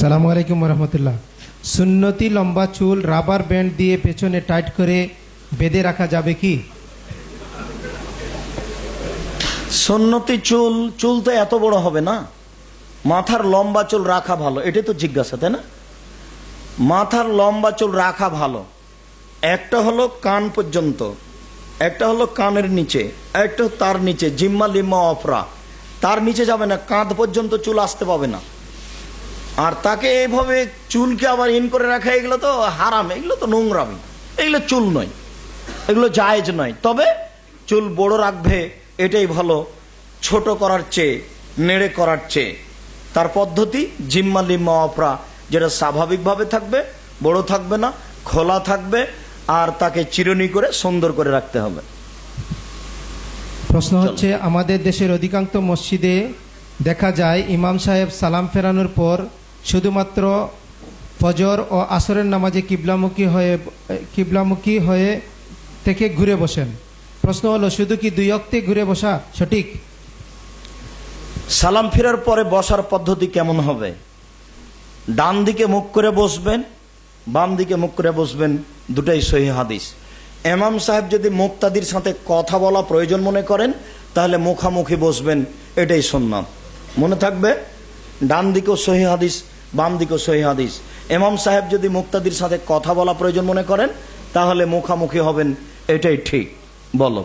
সালামু আলাইকুম রহমতুল্লাহ সুন্নতি লম্বা চুল, রাবার ব্যান্ড দিয়ে পেছনে টাইট করে বেঁধে রাখা যাবে কি? সন্নতি চুল চুল তো এত বড় হবে না। মাথার লম্বা চুল রাখা ভালো, এটাই তো জিজ্ঞাসা, তাই না? মাথার লম্বা চুল রাখা ভালো। একটা হলো কান পর্যন্ত, একটা হলো কানের নিচে, একটা তার নিচে, জিম্মা লিম্মা অফরা তার নিচে যাবে না, কাঁধ পর্যন্ত চুল আসতে পাবে না। আর তাকে এইভাবে চুলকে আবার ইন করে রাখা এগুলো তো হারাম এগুলো তো নোংরামি। এগুলো চুল নয় এগুলো জায়েজ নয়। তবে চুল বড় রাখবে এটাই ভালো। ছোট করার চেয়ে নেড়ে করার চেয়ে। তার পদ্ধতি জিম্মা লিম্মা অপরা যেটা স্বাভাবিকভাবে থাকবে বড় থাকবে না খোলা থাকবে আর তাকে চিরুনি করে সুন্দর করে রাখতে হবে। প্রশ্ন হচ্ছে আমাদের দেশের অধিকাংশ মসজিদে দেখা যায় ইমাম সাহেব সালাম ফেরানোর পর শুধুমাত্র ফজর ও আসরের নামাজে কিবলামুখী হয়ে কিবলামুখী হয়ে থেকে ঘুরে বসেন। প্রশ্ন হলো, শুধু কি দুই অক্তে ঘুরে বসা সঠিক? সালাম ফেরার পরে বসার পদ্ধতি কেমন হবে? ডান দিকে মুখ করে বসবেন, বাম দিকে মুখ করে বসবেন, দুটাই সহি হাদিস। এমাম সাহেব যদি মুক্তাদির সাথে কথা বলা প্রয়োজন মনে করেন, তাহলে মুখামুখি বসবেন, এটাই সন্ন্যাম মনে থাকবে, ডান দিকেও সহি হাদিস বাম দিকেও সহি হাদিস। এমাম সাহেব যদি মুক্তাদির সাথে কথা বলা প্রয়োজন মনে করেন, তাহলে মুখামুখি হবেন, এটাই ঠিক। বলো।